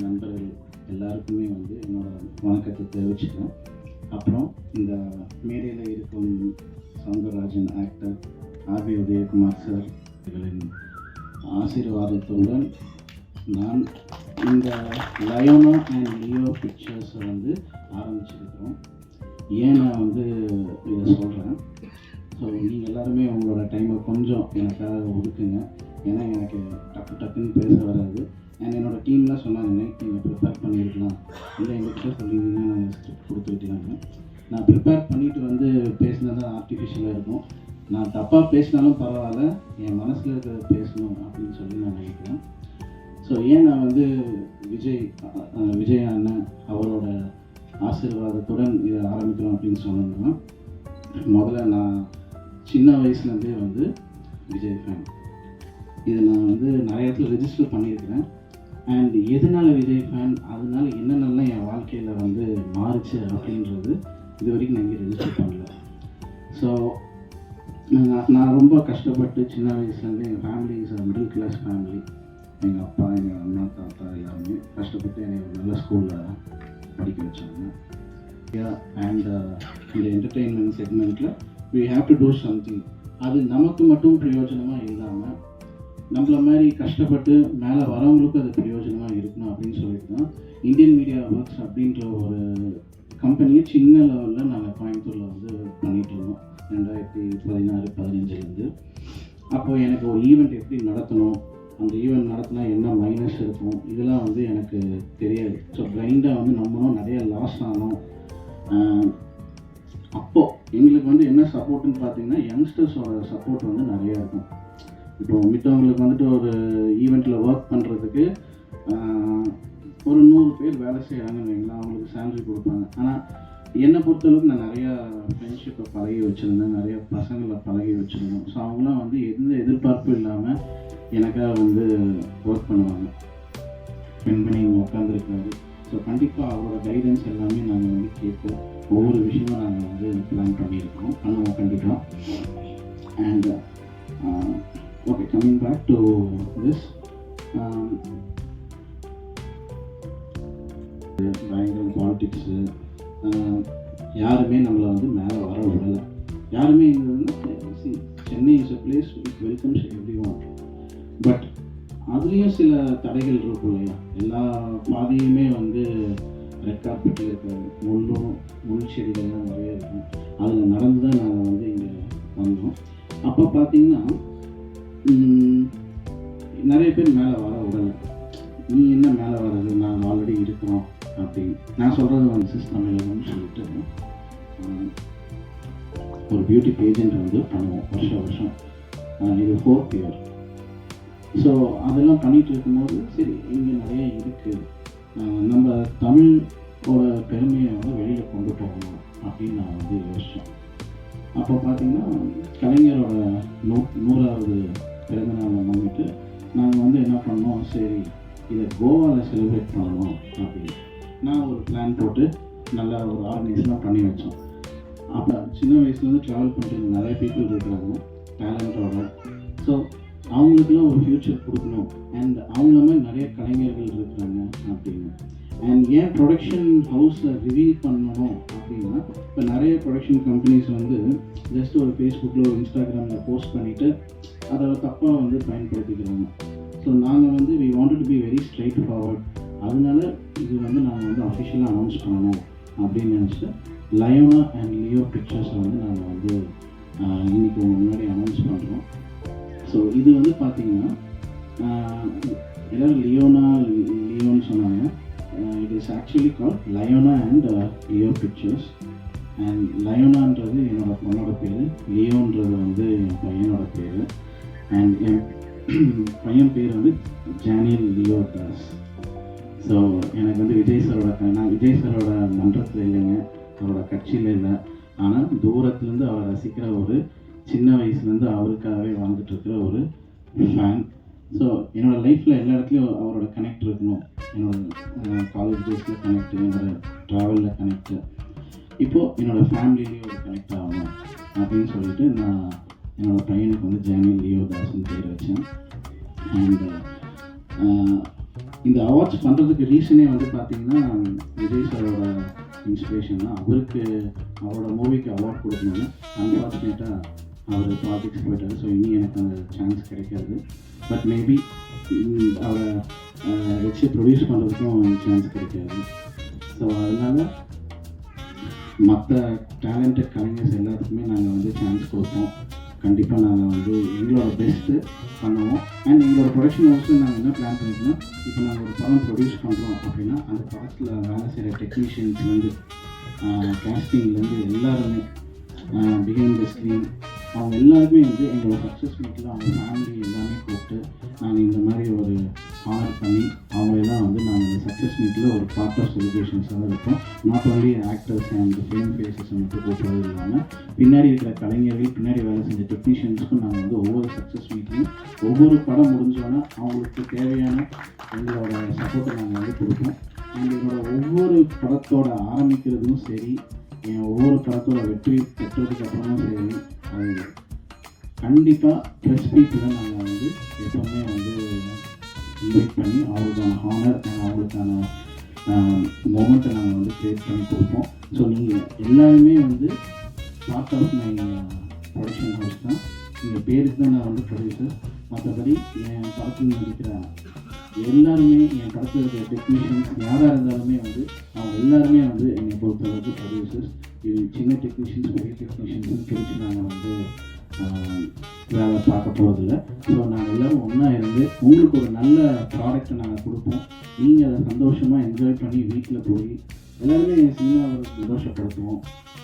நண்பர்கள் எல்லாருக்குமே வந்து என்னோட வணக்கத்தை தெரிவிச்சுக்கிறேன். அப்புறம் இந்த மேடையில் இருக்கும் Soundararajan actor R B Udhayakumar sir இவர்களின் ஆசீர்வாதத்துடன் நான் இந்த லயோனா அண்ட் லியோ பிக்சர்ஸை வந்து ஆரம்பிச்சிருக்கிறோம். ஏன் நான் வந்து இதை சொல்கிறேன் ஸோ நீங்கள் எல்லாருமே உங்களோட டைமை கொஞ்சம் எனக்காக ஒதுக்குங்க. ஏன்னா எனக்கு டக்கு டக்குன்னு பேச வராது. அண்ட் என்னோட டீம்லாம் சொன்னாங்க நைட் நீங்கள் ப்ரிப்பேர் பண்ணியிருக்கலாம் இல்லை எங்ககிட்ட சொல்லியிருந்தீங்கன்னா நாங்கள் ஸ்கிரிப்ட் கொடுத்துருக்கலாங்க நான் ப்ரிப்பேர் பண்ணிவிட்டு வந்து பேசினா தான் ஆர்டிஃபிஷியலாக இருக்கும். நான் தப்பாக பேசினாலும் பரவாயில்ல என் மனசில் இருக்கிறத பேசணும் அப்படின்னு சொல்லி நான் நினைக்கிறேன். ஸோ ஏன் நான் வந்து விஜய் விஜய் அண்ணன் அவரோட ஆசீர்வாதத்துடன் இதை ஆரம்பிக்கிறோம் அப்படின்னு சொன்னோம்னா முதல்ல நான் சின்ன வயசுலேருந்தே வந்து விஜய் ஃபேன் இதை நான் வந்து நிறைய இடத்துல ரெஜிஸ்டர் பண்ணியிருக்கிறேன். அண்ட் எதனால விஜய் ஃபேன் அதனால என்னென்னலாம் என் வாழ்க்கையில் வந்து மாறுச்சு அப்படின்றது இது வரைக்கும் நான் இங்கே ரெஜிஸ்டர் பண்ணல. ஸோ நான் நான் ரொம்ப கஷ்டப்பட்டு சின்ன வயசுலேருந்து எங்கள் family is middle class family எங்கள் அப்பா எங்கள் அண்ணா தாத்தா எல்லாருமே கஷ்டப்பட்டு என்னை ஒரு நல்ல ஸ்கூலில் படிக்க வச்சாங்க. அண்ட் uh, இந்த என்டர்டெயின்மெண்ட் செக்மெண்ட்டில் we have to do something அது நமக்கு மட்டும் பிரயோஜனமாக இல்லாமல் நம்மள மாதிரி கஷ்டப்பட்டு மேலே வரவங்களுக்கும் அது பிரயோஜனமாக இருக்கணும் அப்படின்னு சொல்லிட்டு தான் இந்தியன் மீடியா ஒர்க்ஸ் அப்படின்ற ஒரு கம்பெனியை சின்ன லெவலில் நாங்கள் கோயம்புத்தூரில் வந்து பண்ணிகிட்டு இருந்தோம். ரெண்டாயிரத்தி பதினாறு பதினஞ்சுலேருந்து. அப்போது எனக்கு ஒரு ஈவெண்ட் எப்படி நடத்தணும் அந்த ஈவெண்ட் நடத்தினா என்ன மைனஸ் இருக்கும் இதெல்லாம் வந்து எனக்கு தெரியாது. ஸோ கிரைண்டாக வந்து நம்மளும் நிறைய லாஸ் ஆனோம் அப்போது எங்களுக்கு வந்து என்ன சப்போர்ட்டுன்னு பார்த்தீங்கன்னா யங்ஸ்டர்ஸோட சப்போர்ட் வந்து நிறையா இருக்கும். இப்போ மித்தவங்களுக்கு வந்துட்டு ஒரு ஈவெண்ட்டில் ஒர்க் பண்ணுறதுக்கு ஒரு நூறு பேர் வேலை செய்கிறாங்கன்னு வைங்களேன் அவங்களுக்கு சேலரி கொடுப்பாங்க. ஆனால் என்னை பொறுத்தளவுக்கு நான் நிறையா ஃப்ரெண்ட்ஷிப்பை பழகி வச்சுருந்தேன் நிறைய பசங்களை பழகி வச்சுருந்தோம் ஸோ அவங்களாம் வந்து எந்த எதிர்பார்ப்பும் இல்லாமல் எனக்காக வந்து ஒர்க் பண்ணுவாங்க. பெண்மணி உட்காந்துருக்காரு ஸோ கண்டிப்பாக அவரோட கைடன்ஸ் எல்லாமே நாங்கள் வந்து கேட்டு ஒவ்வொரு விஷயமும் நாங்கள் வந்து பிளான் பண்ணியிருக்கோம் பண்ணுவோம் கண்டிப்பாக and okay coming back this this பயங்கரம் பாலிட்டிக்ஸு யாருமே நம்மளை வந்து மேலே வர விடலை. யாருமே Chennai is a place with welcomes every one but அதுலேயும் சில தடைகள் இருக்கும் இல்லையா? எல்லா பாதையுமே வந்து ரெட் கார்பெட்டில் இருக்கிற முள்ளும் முள் செடிகள்லாம் நிறைய இருக்கும். அதில் நடந்து தான் நாங்கள் வந்து இங்கே வந்தோம். அப்போ பார்த்தீங்கன்னா நிறைய பேர் மேலே வர விடலை நீ என்ன மேலே வர்றது? நாங்கள் ஆல்ரெடி இருக்கிறோம் அப்படின்னு. நான் சொல்கிறது வந்து சிஸ்டம் இல்லைன்னு சொல்லிட்டு ஒரு பியூட்டி பேஜெண்ட் வந்து பண்ணுவோம் வருஷம் வருஷம். இது ஃபோர்த் இயர் ஸோ அதெல்லாம் பண்ணிட்டு இருக்கும்போது சரி இங்கே நிறைய இருக்குது நம்ம தமிழோட பெருமையை வந்து வெளியில் கொண்டு போகணும் அப்படின்னு நான் வந்து யோசித்தேன் அப்போ பார்த்தீங்கன்னா கலைஞரோட நூ நூறாவது பிறந்தநாளை முன்னிட்டு நாங்கள் வந்து என்ன பண்ணோம் சரி இதை கோவாவில் செலிப்ரேட் பண்ணணும் அப்படின்னு. நான் ஒரு பிளான் போட்டு நல்லா ஒரு ஆர்கனைஸ்லாம் பண்ணி வச்சோம். அப்போ சின்ன வயசுலேருந்து ட்ராவல் பண்ணிட்டு நிறைய பீப்புள் இருக்கிறாங்க டேலண்டோட ஸோ அவங்களுக்குலாம் ஒரு ஃப்யூச்சர் கொடுக்கணும். அண்ட் அவங்கள மாதிரி நிறைய கலைஞர்கள் இருக்கிறாங்க அப்படின்னு. அண்ட் ஏன் ப்ரொடக்ஷன் ஹவுஸை ரிவீல் பண்ணணும் அப்படின்னா இப்போ நிறைய ப்ரொடக்ஷன் கம்பெனிஸ் வந்து ஜஸ்ட் ஒரு ஃபேஸ்புக்கில் ஒரு இன்ஸ்டாகிராமில் போஸ்ட் பண்ணிவிட்டு அதை தப்பாக வந்து பயன்படுத்திக்கிறாங்க ஸோ நாங்கள் வந்து we wanted to be very straightforward அதனால இது வந்து நாங்கள் வந்து அஃபிஷியலாக அனௌன்ஸ் பண்ணணும் அப்படின்னு நினச்சிட்டு லயோனா அண்ட் லியோ பிக்சர்ஸை வந்து நாங்கள் வந்து இன்றைக்கி முன்னாடி அனௌன்ஸ் பண்ணுறோம் ஸோ இது வந்து பார்த்திங்கன்னா எல்லோரும் லியோனா லியோன்னு சொன்னாங்க. It is actually call Leona and Leo pictures and லயோனான்றது என்னோட பொண்ணோட பேர். லியோன்றது வந்து என் பையனோட பேர். அண்ட் என் பையன் பேர் வந்து ஜானியல் லியோ தாஸ் ஸோ எனக்கு வந்து விஜய் சாரோட க- நான் விஜய் சாரோட மன்றத்தில் இல்லைங்க. அவரோட கட்சியில் இல்லை. ஆனால் தூரத்துலேருந்து அவரை ரசிக்கிற ஒரு சின்ன வயசுலேருந்து அவருக்காகவே வாழ்ந்துட்டு இருக்கிற ஒரு ஃபேன் ஸோ என்னோடய லைஃப்பில் எல்லா இடத்துலையும் அவரோட கனெக்ட் இருக்கணும். என்னோட காலேஜ் டேஸில் கனெக்ட் என்னோட ட்ராவலில் கனெக்ட் இப்போது என்னோடய ஃபேமிலிலேயும் ஒரு கனெக்ட் ஆகணும் அப்படின்னு சொல்லிட்டு நான் என்னோடய பையனுக்கு வந்து ஜானி லியோ தாஸ்னு பேர் வச்சேன். அண்ட் இந்த அவார்ட்ஸ் பண்ணுறதுக்கு ரீசனே வந்து பார்த்தீங்கன்னா விஜய் சாரோட இன்ஸ்பிரேஷன் தான். அவருக்கு அவரோட மூவிக்கு அவார்ட் கொடுக்கணும்னு அன்ஃபார்ச்சுனேட்டாக அவர் ப்ராஜெக்ட்ஸ் போயிட்டார். ஸோ இனி எனக்கு அந்த சான்ஸ் கிடைக்காது. பட் மேபி அவரை வச்சு ப்ரொடியூஸ் பண்ணுறதுக்கும் சான்ஸ் கிடைக்காது. ஸோ அதனால் மற்ற டேலண்டட் கலைஞர்ஸ் எல்லாத்துக்குமே நாங்கள் வந்து சான்ஸ் கொடுப்போம் கண்டிப்பாக நாங்கள் வந்து எங்களோட பெஸ்ட்டு பண்ணுவோம். அண்ட் எங்களோட ப்ரொடக்ஷன் ஹவுஸில் நாங்கள் என்ன பிளான் பண்ணியிருக்கோம் இப்போ நாங்கள் ஒரு படம் ப்ரொடியூஸ் பண்ணுறோம் அப்படின்னா அந்த படத்தில் வேலை செய்கிற டெக்னீஷியன்ஸ்லேருந்து கேஸ்டிங்லேருந்து எல்லாருமே பிஹைண்ட் த ஸ்க்ரீன் அவங்க எல்லாருமே வந்து எங்களோட சக்ஸஸ் மீட்டில் அவங்க ஃபேமிலி எல்லாமே ஒவ்வொரு படம் முடிஞ்சோன்னா அவங்களுக்கு தேவையான எங்களோட சப்போர்ட்டை நாங்கள் வந்து கொடுப்போம். எங்களோட ஒவ்வொரு படத்தோட ஆரம்பிக்கிறதும் சரி என் ஒவ்வொரு படத்தோட வெற்றி பெற்றதுக்கு அப்புறமும் சரி அது கண்டிப்பாக ப்ரெஸ் பீப்புளை நாங்கள் வந்து எப்போவுமே வந்து இன்வைட் பண்ணி அவங்களுக்கான ஹானர் அண்ட் அவங்களுக்கான மொமெண்ட்டை நாங்கள் வந்து க்ரியேட் பண்ணி கொடுப்போம். ஸோ நீங்கள் எல்லாருமே வந்து part of my production house தான். எங்கள் பேருக்கு தான் நான் வந்து ப்ரொடியூசர் மற்றபடி என் படத்தில் நடிக்கிற எல்லாருமே என் படத்தில் இருக்கிற டெக்னீஷியன்ஸ் யாராக இருந்தாலுமே வந்து அவங்க எல்லாருமே வந்து என்னை பொறுத்தளவுக்கு ப்ரொடியூசர்ஸ் இது சின்ன டெக்னீஷியன்ஸ் பெரிய டெக்னீஷியன்ஸ்னு பிரித்து நாங்கள் வந்து வேலை பார்க்க போகிறதில்ல ஸோ நாங்கள் எல்லோரும் ஒன்றா இருந்து உங்களுக்கு ஒரு நல்ல ப்ராடக்ட்டை நாங்கள் கொடுப்போம். நீங்கள் அதை சந்தோஷமாக என்ஜாய் பண்ணி வீட்டில் போய் எல்லாருமே சினிமாவை சந்தோஷப்படுத்துவோம்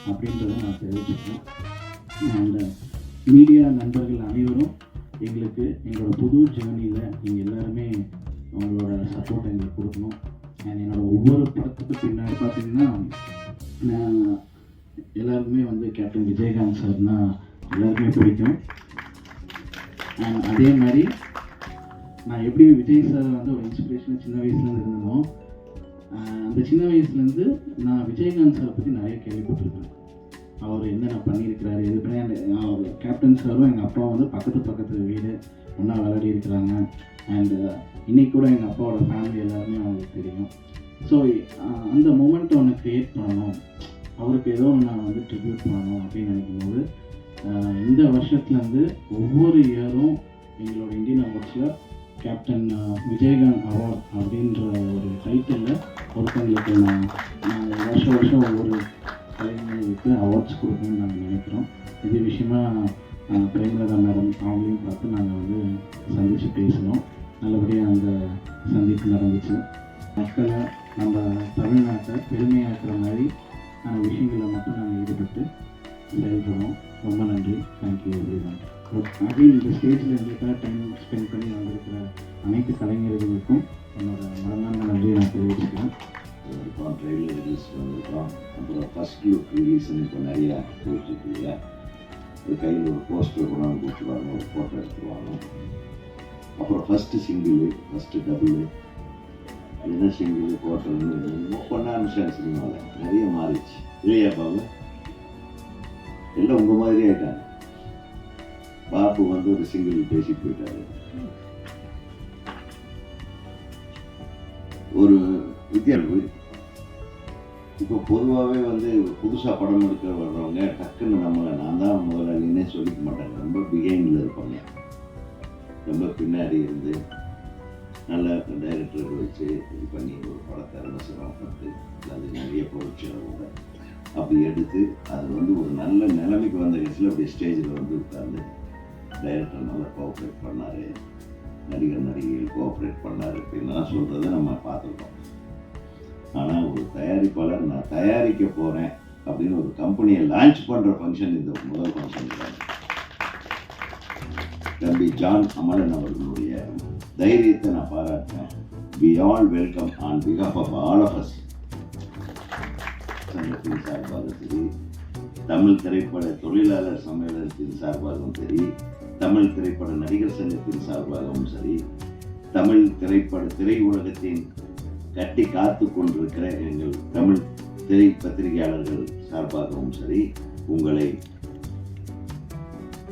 அப்படின்றத நான் தெரிவிச்சுக்கிறேன். அண்ட் மீடியா நண்பர்கள் அனைவரும் எங்களுக்கு எங்களோட புது ஜேர்னியில் நீங்கள் எல்லாருமே உங்களோட சப்போர்ட் எங்களுக்கு கொடுக்கணும். அண்ட் என்னோட ஒவ்வொரு படத்துக்கு பின்னாடி பார்த்தீங்கன்னா நான் எல்லாருக்குமே வந்து கேப்டன் விஜயகாந்த் சார்னா எல்லாருக்குமே பிடிக்கும். அண்ட் அதே மாதிரி நான் எப்படி விஜய் சார் வந்து ஒரு இன்ஸ்பிரேஷனாக சின்ன வயசுலேருந்து இருந்தனோ அந்த சின்ன வயசுலேருந்து நான் விஜயகாந்த் சாரை பற்றி நிறைய கேள்விப்பட்டிருக்கேன். அவர் என்னென்ன பண்ணியிருக்கிறாரு எது பண்ணி அந்த அவர் கேப்டன் சாரும் எங்கள் அப்பா வந்து பக்கத்து பக்கத்து வீடு ஒன்றா விளையாடி இருக்கிறாங்க. அண்டு uh, இன்னைக்கு கூட எங்கள் அப்பாவோட ஃபேமிலி எல்லாருமே அவங்களுக்கு தெரியும். ஸோ அந்த மூமெண்ட்டை ஒன்று க்ரியேட் பண்ணணும். அவருக்கு ஏதோ ஒன்று நான் வந்து ட்ரிபியூட் பண்ணணும் அப்படின்னு நினைக்கும்போது இந்த வருஷத்துலேருந்து ஒவ்வொரு இயரும் எங்களோட இந்தியன் அவார்ட்ஸில் கேப்டன் விஜயகாந்த் அவார்ட் அப்படின்ற ஒரு டைட்டிலில் ஒருத்தங்களுக்கு நான் நான் வருஷம் வருஷம் ஒவ்வொரு கலைஞர்களுக்கு அவார்ட்ஸ் கொடுக்கணும்னு நாங்கள் நினைக்கிறோம். இது விஷயமா பிரேமலதா மேடம் அவங்களையும் பார்த்து நாங்கள் வந்து சந்தித்து பேசினோம் நல்லபடியாக அந்த சந்திப்பு நடந்துச்சு. மக்களை நம்ம தமிழ்நாட்டை பெருமையாக்குற மாதிரி ஆஹ் விஷயங்களில் மட்டும் நாங்கள் ஈடுபட்டு செயல்படுறோம். ரொம்ப நன்றி. தேங்க்யூ எவ்ரி ஒன் அகைன் இந்த ஸ்டேஜில் எங்களுக்காக டைம் ஸ்பெண்ட் பண்ணி வந்திருக்கிற அனைத்து கலைஞர்களுக்கும் என்னோட மனமான நன்றியை நான் தெரிவிச்சுக்கிறேன். வந்திருக்கோம் ட்ரெயிலர் ரிலீஸ் வந்திருக்கோம் அப்புறம் ஃபஸ்ட் லுக் ரிலீஸ்னு இப்போ நிறையா போயிட்டு இருக்கு இல்லையா கையில் ஒரு போஸ்டர் கொண்டாந்து கொடுத்துருவாங்க ஒரு ஃபோட்டோ எடுத்துருவாங்க அப்புறம் ஃபஸ்ட்டு சிங்கிள் ஃபஸ்ட்டு டபுள் என்ன சிங்கிள் போட்டோன்னு ரொம்ப கொண்டாடிச்சாங்க சினிமாவில் நிறைய மாறிச்சு இல்லையா பாபு எல்லாம் உங்கள் மாதிரி ஆயிட்டாங்க பாபு வந்து ஒரு சிங்கிள் பேசி போயிட்டாரு ஒரு வித்தியாசம் இப்போ பொதுவாகவே வந்து புதுசாக படம் எடுக்க வர்றவங்க டக்குன்னு நம்மளை நான் தான் முதலாளின்னே சொல்லிக்க மாட்டாங்க. ரொம்ப பிஹைண்டில் இருப்பாங்க. ரொம்ப பின்னாடி இருந்து நல்ல டைரக்டர்கள் வச்சு இது பண்ணி ஒரு படத்தை ரொம்ப சிரமப்பட்டு அது நிறைய பொருட்செலவோட அப்படி எடுத்து அது வந்து ஒரு நல்ல நிலைமைக்கு வந்த கட்சியில் அப்படி ஸ்டேஜில் வந்து உட்காந்து டைரக்டர் நல்லா கோஆப்ரேட் பண்ணார். நடிகர் நடிகைகள் கோஆப்ரேட் பண்ணார். அப்படின்லாம் சொல்கிறத நம்ம பார்த்துருக்கோம். ஆனால் ஒரு தயாரிப்பாளர் நான் தயாரிக்க போகிறேன் அப்படின்னு ஒரு கம்பெனியை லான்ச் பண்ணுற ஃபங்க்ஷன் இந்த முதல் ஃபங்க்ஷன் தம்பி ஜான் அமலன் அவர்களுடைய தைரியத்தை நான் பாராட்டுறேன். வி ஆல் வெல்கம் ஆன் பிகாப் ஆஃப் ஆல் ஆஃப் அஸ் சங்கத்தின் சார்பாக சரி. தமிழ் திரைப்பட தொழிலாளர் சம்மேளனத்தின் சார்பாகவும் சரி. தமிழ் திரைப்பட நடிகர் சங்கத்தின் சார்பாகவும் சரி. தமிழ் திரைப்பட திரையுலகத்தின் கட்டி காத்து கொண்டிருக்கிற எங்கள் தமிழ் திரை பத்திரிகையாளர்கள் சார்பாகவும் சரி உங்களை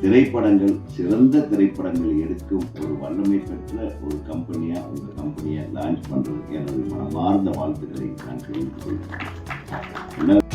திரைப்படங்கள் சிறந்த திரைப்படங்கள் எடுக்கும் ஒரு வல்லமை பெற்ற ஒரு கம்பெனியாக உங்கள் கம்பெனியை லான்ச் பண்ணுறதுக்கு எனது மனமார்ந்த வாழ்த்துக்களை நான் தெரிவித்துக் கொள்கிறேன்.